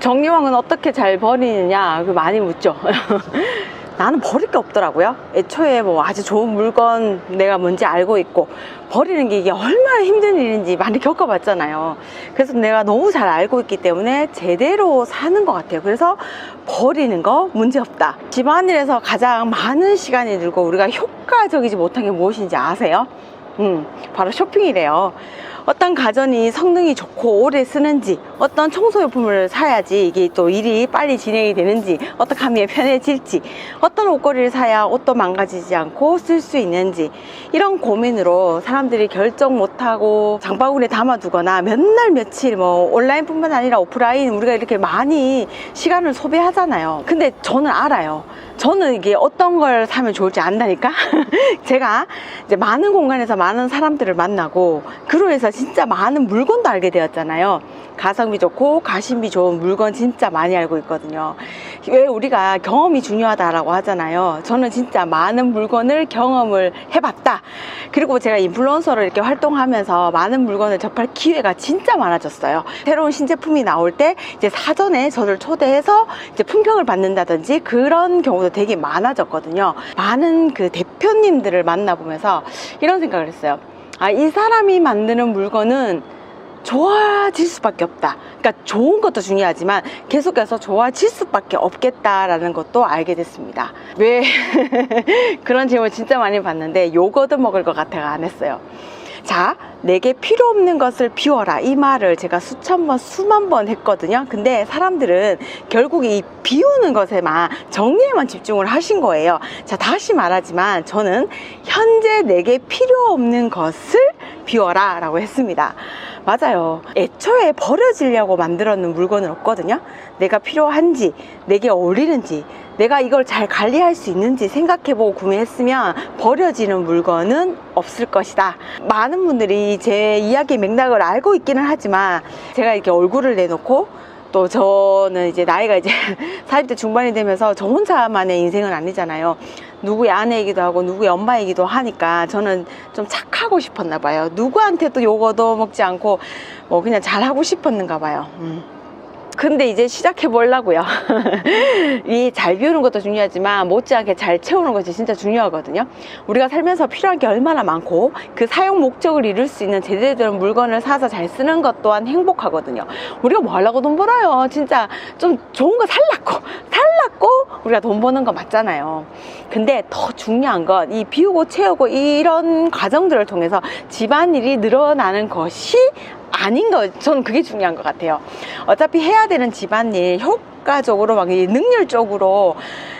정리왕은 어떻게 잘 버리느냐 그 많이 묻죠. 나는 버릴 게 없더라고요. 애초에 뭐 아주 좋은 물건 내가 뭔지 알고 있고 버리는 게 이게 얼마나 힘든 일인지 많이 겪어봤잖아요. 그래서 내가 너무 잘 알고 있기 때문에 제대로 사는 것 같아요. 그래서 버리는 거 문제 없다. 집안일에서 가장 많은 시간이 들고 우리가 효과적이지 못한 게 무엇인지 아세요? 음, 바로 쇼핑이래요. 어떤 가전이 성능이 좋고 오래 쓰는지, 어떤 청소용품을 사야지 이게 또 일이 빨리 진행이 되는지, 어떻게 하면 편해질지, 어떤 옷걸이를 사야 옷도 망가지지 않고 쓸 수 있는지, 이런 고민으로 사람들이 결정 못하고 장바구니에 담아두거나 몇 날 며칠 뭐 온라인뿐만 아니라 오프라인 우리가 이렇게 많이 시간을 소비하잖아요. 근데 저는 알아요. 저는 이게 어떤 걸 사면 좋을지 안다니까? 제가 이제 많은 공간에서 많은 사람들을 만나고, 그로 해서 진짜 많은 물건도 알게 되었잖아요. 가성비 좋고 가심비 좋은 물건 진짜 많이 알고 있거든요. 왜 우리가 경험이 중요하다라고 하잖아요. 저는 진짜 많은 물건을 경험을 해봤다. 그리고 제가 인플루언서로 이렇게 활동하면서 많은 물건을 접할 기회가 진짜 많아졌어요. 새로운 신제품이 나올 때 이제 사전에 저를 초대해서 이제 품평을 받는다든지 그런 경우도 되게 많아졌거든요. 많은 그 대표님들을 만나보면서 이런 생각을 했어요. 아, 이 사람이 만드는 물건은 좋아질 수밖에 없다. 그러니까 좋은 것도 중요하지만 계속해서 좋아질 수밖에 없겠다라는 것도 알게 됐습니다. 왜 그런 질문 진짜 많이 받는데 요거트 먹을 것 같아가 안 했어요. 자, 내게 필요 없는 것을 비워라. 이 말을 제가 수천 번, 수만 번 했거든요. 근데 사람들은 결국 이 비우는 것에만, 정리에만 집중을 하신 거예요. 자, 다시 말하지만 저는 현재 내게 필요 없는 것을 비워라. 라고 했습니다. 맞아요. 애초에 버려지려고 만들었는 물건은 없거든요. 내가 필요한지, 내게 어울리는지, 내가 이걸 잘 관리할 수 있는지 생각해보고 구매했으면 버려지는 물건은 없을 것이다. 많은 분들이 제 이야기 맥락을 알고 있기는 하지만 제가 이렇게 얼굴을 내놓고 또 저는 이제 나이가 이제 40대 중반이 되면서 저 혼자만의 인생은 아니잖아요. 누구의 아내이기도 하고 누구의 엄마이기도 하니까 저는 좀 착하고 싶었나 봐요. 누구한테도 요거도 먹지 않고 뭐 그냥 잘하고 싶었는가 봐요. 음. 근데 이제 시작해 보려고요. 이 잘 비우는 것도 중요하지만 못지않게 잘 채우는 것이 진짜 중요하거든요. 우리가 살면서 필요한 게 얼마나 많고 그 사용 목적을 이룰 수 있는 제대로 된 물건을 사서 잘 쓰는 것 또한 행복하거든요. 우리가 뭐 하려고 돈 벌어요. 진짜 좀 좋은 거 살라고 살라고 우리가 돈 버는 거 맞잖아요. 근데 더 중요한 건 이 비우고 채우고 이런 과정들을 통해서 집안일이 늘어나는 것이 아닌 거, 저는 그게 중요한 것 같아요. 어차피 해야 되는 집안일 효과적으로 막이 능률적으로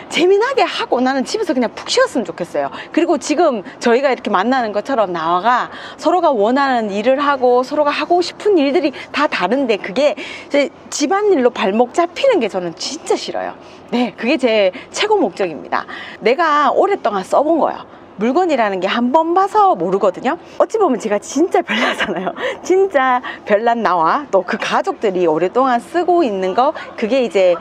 재미나게 하고 나는 집에서 그냥 푹 쉬었으면 좋겠어요. 그리고 지금 저희가 이렇게 만나는 것처럼 나와가 서로가 원하는 일을 하고 서로가 하고 싶은 일들이 다 다른데 그게 이제 집안일로 발목 잡히는 게 저는 진짜 싫어요. 네, 그게 제 최고 목적입니다. 내가 오랫동안 써본 거예요. 물건이라는 게 한 번 봐서 모르거든요. 어찌 보면 제가 진짜 별나잖아요. 진짜 별난 나와 또 그 가족들이 오랫동안 쓰고 있는 거 그게 이제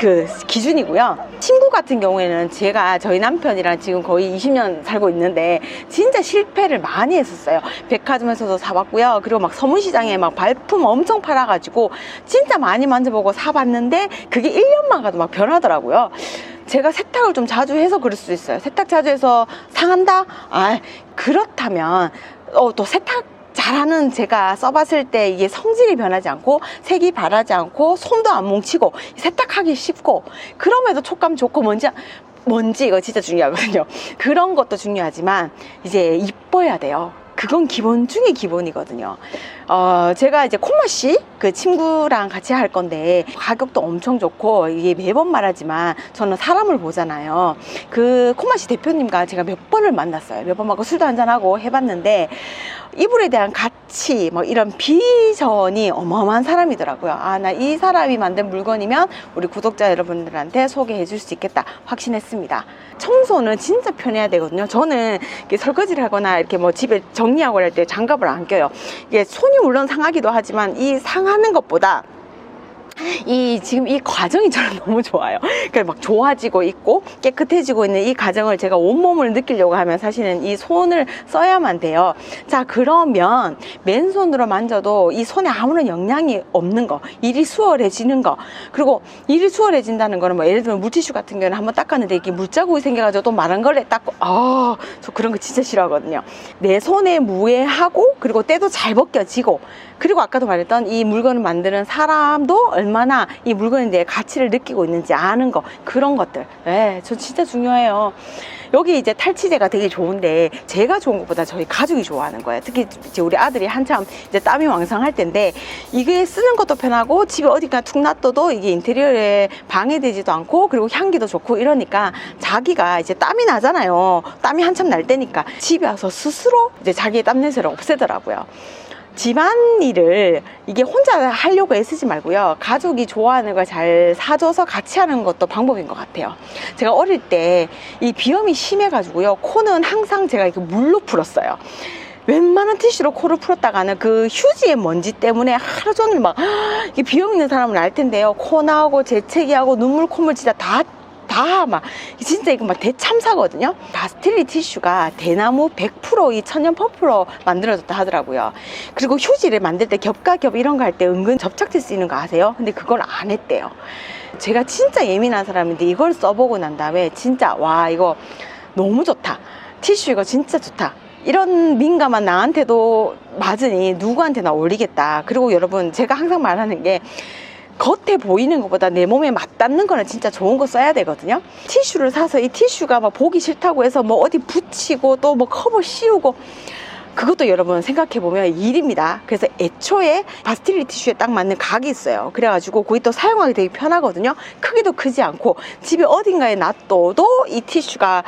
그 기준이고요. 친구 같은 경우에는 제가 저희 남편이랑 지금 거의 20년 살고 있는데 진짜 실패를 많이 했었어요. 백화점에서도 사봤고요. 그리고 막 서문시장에 막 발품 엄청 팔아가지고 진짜 많이 만져보고 사봤는데 그게 1년만 가도 막 변하더라고요. 제가 세탁을 좀 자주 해서 그럴 수 있어요. 세탁 자주 해서 상한다? 아, 그렇다면, 어, 또 세탁 잘하는 제가 써봤을 때 이게 성질이 변하지 않고 색이 바라지 않고 손도 안 뭉치고 세탁하기 쉽고 그럼에도 촉감 좋고 먼지 먼지 이거 진짜 중요하거든요. 그런 것도 중요하지만 이제 이뻐야 돼요. 그건 기본 중에 기본이거든요. 어, 제가 이제 콤마 씨 그 친구랑 같이 할 건데 가격도 엄청 좋고 이게 매번 말하지만 저는 사람을 보잖아요. 그 콤마 씨 대표님과 제가 몇 번을 만났어요. 몇 번 만고 술도 한잔하고 해봤는데 이불에 대한 가치 뭐 이런 비전이 어마어마한 사람이더라고요. 아, 나 이 사람이 만든 물건이면 우리 구독자 여러분들한테 소개해 줄 수 있겠다 확신했습니다. 청소는 진짜 편해야 되거든요. 저는 설거지를 하거나 이렇게 뭐 집에 정리하고 할 때 장갑을 안 껴요. 이게 손이 물론 상하기도 하지만 이 상하는 것보다 이 지금 이 과정이 저는 너무 좋아요. 그러니까 막 좋아지고 있고 깨끗해지고 있는 이 과정을 제가 온몸을 느끼려고 하면 사실은 이 손을 써야만 돼요. 자, 그러면 맨손으로 만져도 이 손에 아무런 영향이 없는 거, 일이 수월해지는 거, 그리고 일이 수월해진다는 거는 뭐 예를 들면 물티슈 같은 경우는 한번 닦았는데 이게 물자국이 생겨가지고 또 마른 걸에 닦고, 아, 저 그런 거 진짜 싫어하거든요. 내 손에 무해하고 그리고 때도 잘 벗겨지고 그리고 아까도 말했던 이 물건을 만드는 사람도 얼마나 이 물건에 대해 가치를 느끼고 있는지 아는 거 그런 것들. 예, 저 진짜 중요해요. 여기 이제 탈취제가 되게 좋은데 제가 좋은 것보다 저희 가족이 좋아하는 거예요. 특히 이제 우리 아들이 한참 이제 땀이 왕성할 텐데 이게 쓰는 것도 편하고 집에 어디가 툭 놔둬도 이게 인테리어에 방해되지도 않고 그리고 향기도 좋고 이러니까 자기가 이제 땀이 나잖아요. 땀이 한참 날 때니까 집에 와서 스스로 이제 자기의 땀 냄새를 없애더라고요 집안일을 이게 혼자 하려고 애쓰지 말고요. 가족이 좋아하는 걸 잘 사줘서 같이 하는 것도 방법인 것 같아요. 제가 어릴 때 이 비염이 심해가지고요. 코는 항상 제가 이렇게 물로 풀었어요. 웬만한 티슈로 코를 풀었다가는 그 휴지의 먼지 때문에 하루 종일 막 이게 비염 있는 사람은 알 텐데요. 코 나오고 재채기하고 눈물 콧물 진짜 다 다 막 진짜 이거 막 대참사거든요. 바스틸리 티슈가 대나무 100%이 천연 퍼프로 만들어졌다 하더라고요. 그리고 휴지를 만들 때 겹과 겹 이런 거 할 때 은근 접착제 쓰이는 거 아세요? 근데 그걸 안 했대요. 제가 진짜 예민한 사람인데 이걸 써보고 난 다음에 진짜 와 이거 너무 좋다. 티슈 이거 진짜 좋다. 이런 민감한 나한테도 맞으니 누구한테나 어울리겠다. 그리고 여러분 제가 항상 말하는 게 겉에 보이는 것보다 내 몸에 맞닿는 거는 진짜 좋은 거 써야 되거든요. 티슈를 사서 이 티슈가 막 보기 싫다고 해서 뭐 어디 붙이고 또뭐 커버 씌우고 그것도 여러분 생각해 보면 일입니다. 그래서 애초에 바스틸리 티슈에 딱 맞는 각이 있어요. 그래가지고 거기 또 사용하기 되게 편하거든요. 크기도 크지 않고 집에 어딘가에 놔둬도 이 티슈가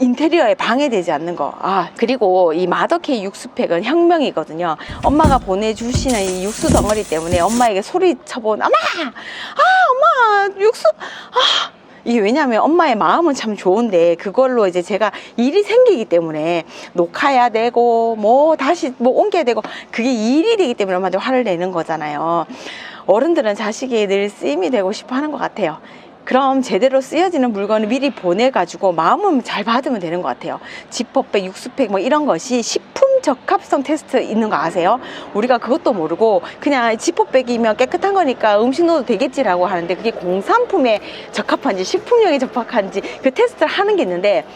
인테리어에 방해되지 않는 거. 아, 그리고 이 마더케이 육수팩은 혁명이거든요. 엄마가 보내주시는 이 육수 덩어리 때문에 엄마에게 소리 쳐본, 엄마! 아, 엄마! 육수! 아! 이게 왜냐하면 엄마의 마음은 참 좋은데 그걸로 이제 제가 일이 생기기 때문에 녹화해야 되고 뭐 다시 뭐 옮겨야 되고 그게 일이 되기 때문에 엄마한테 화를 내는 거잖아요. 어른들은 자식이 늘 쓰임이 되고 싶어 하는 것 같아요. 그럼 제대로 쓰여지는 물건을 미리 보내가지고 마음은 잘 받으면 되는 것 같아요. 지퍼백, 육수팩 뭐 이런 것이 식품 적합성 테스트 있는 거 아세요? 우리가 그것도 모르고 그냥 지퍼백이면 깨끗한 거니까 음식 넣어도 되겠지라고 하는데 그게 공산품에 적합한지 식품용에 적합한지 그 테스트를 하는 게 있는데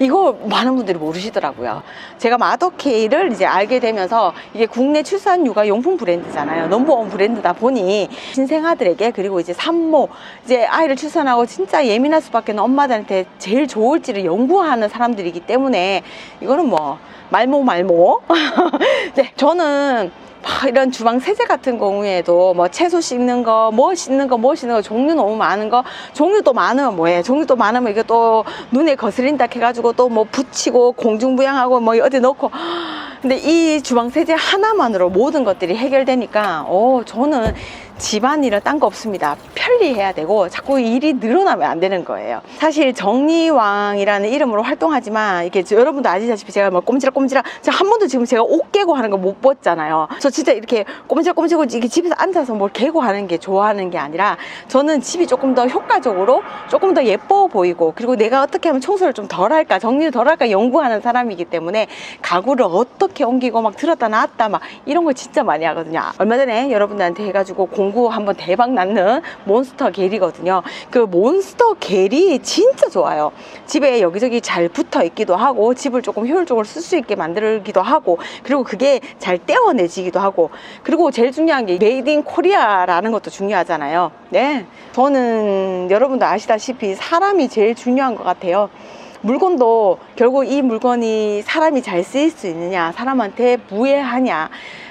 이거 많은 분들이 모르시더라고요. 제가 마더케이를 이제 알게 되면서 이게 국내 출산 육아 용품 브랜드잖아요. 넘버원 브랜드다 보니 신생아들에게 그리고 이제 산모 이제 아이를 출산하고 진짜 예민할 수밖에 없는 엄마들한테 제일 좋을지를 연구하는 사람들이기 때문에 이거는 뭐 말모 말모. 네, 저는 막 이런 주방 세제 같은 경우에도 뭐 채소 씻는 거, 뭐 씻는 거, 뭐 씻는 거 종류 너무 많은 거, 종류 또 많으면 뭐해? 종류 또 많으면 이게 또 눈에 거스린다 해가지고 또 뭐 붙이고 공중부양하고 뭐 어디 넣고. 근데 이 주방 세제 하나만으로 모든 것들이 해결되니까, 어, 저는 집안일은 딴 거 없습니다. 편리해야 되고 자꾸 일이 늘어나면 안 되는 거예요. 사실 정리왕이라는 이름으로 활동하지만 이게 저- 여러분도 아시다시피 제가 뭐 꼼지락꼼지락 한 번도 지금 제가 옷 깨고 하는 거 못 봤잖아요. 저 진짜 이렇게 꼼지락꼼지락 이렇게 집에서 앉아서 뭘 개고 하는 게 좋아하는 게 아니라 저는 집이 조금 더 효과적으로 조금 더 예뻐 보이고 그리고 내가 어떻게 하면 청소를 좀 덜 할까 정리를 덜 할까 연구하는 사람이기 때문에 가구를 어떻게 옮기고 막 들었다 놨다 막 이런 걸 진짜 많이 하거든요. 얼마 전에 여러분들한테 해가지고 공구 한번 대박 났는 몬스터 겔이거든요. 그 몬스터 겔이 진짜 좋아요. 집에 여기저기 잘 붙어 있기도 하고 집을 조금 효율적으로 쓸 수 있게 만들기도 하고 그리고 그게 잘 떼어내지기도 하고 그리고 제일 중요한 게 메이드 인 코리아라는 것도 중요하잖아요. 네. 저는 여러분도 아시다시피 사람이 제일 중요한 것 같아요. 물건도 결국 이 물건이 사람이 잘 쓰일 수 있느냐, 사람한테 무해하냐,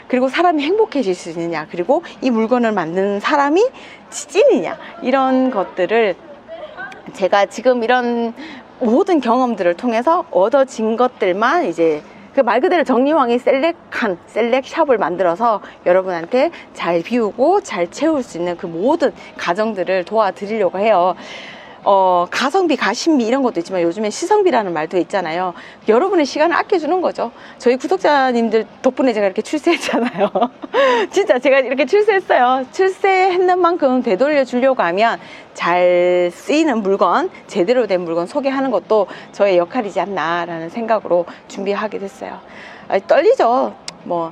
그리고 사람이 행복해질 수 있느냐, 그리고 이 물건을 만드는 사람이 찐이냐, 이런 것들을 제가 지금 이런 모든 경험들을 통해서 얻어진 것들만 이제 그 말 그대로 정리왕이 셀렉한 셀렉샵을 만들어서 여러분한테 잘 비우고 잘 채울 수 있는 그 모든 가정들을 도와드리려고 해요. 어, 가성비, 가심비 이런 것도 있지만 요즘에 시성비라는 말도 있잖아요. 여러분의 시간을 아껴주는 거죠. 저희 구독자님들 덕분에 제가 이렇게 출세했잖아요. 진짜 제가 이렇게 출세했어요. 출세했는 만큼 되돌려 주려고 하면 잘 쓰이는 물건, 제대로 된 물건 소개하는 것도 저의 역할이지 않나라는 생각으로 준비하게 됐어요. 아, 떨리죠. 뭐,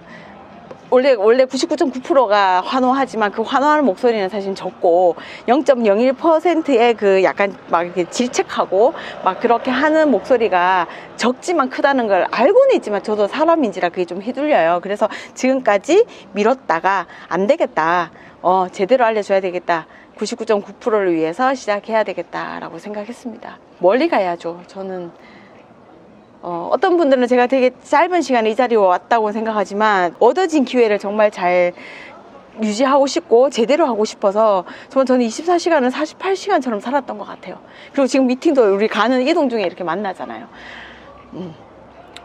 원래 원래 99.9%가 환호하지만 그 환호하는 목소리는 사실 적고 0.01%의 그 약간 막 이렇게 질책하고 막 그렇게 하는 목소리가 적지만 크다는 걸 알고는 있지만 저도 사람인지라 그게 좀 휘둘려요. 그래서 지금까지 미뤘다가 안 되겠다. 어, 제대로 알려줘야 되겠다. 99.9%를 위해서 시작해야 되겠다라고 생각했습니다. 멀리 가야죠. 저는 어, 어떤 분들은 제가 되게 짧은 시간에 이 자리에 왔다고 생각하지만 얻어진 기회를 정말 잘 유지하고 싶고 제대로 하고 싶어서 정말 저는 24시간을 48시간처럼 살았던 것 같아요. 그리고 지금 미팅도 우리 가는 이동 중에 이렇게 만나잖아요. 음,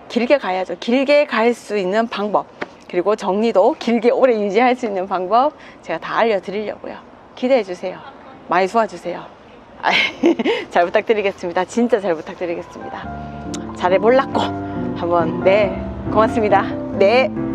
길게 가야죠. 길게 갈 수 있는 방법. 그리고 정리도 길게 오래 유지할 수 있는 방법 제가 다 알려드리려고요. 기대해 주세요. 많이 도와주세요. 잘 부탁드리겠습니다. 진짜 잘 부탁드리겠습니다. 잘해볼라고 한번 네 고맙습니다. 네.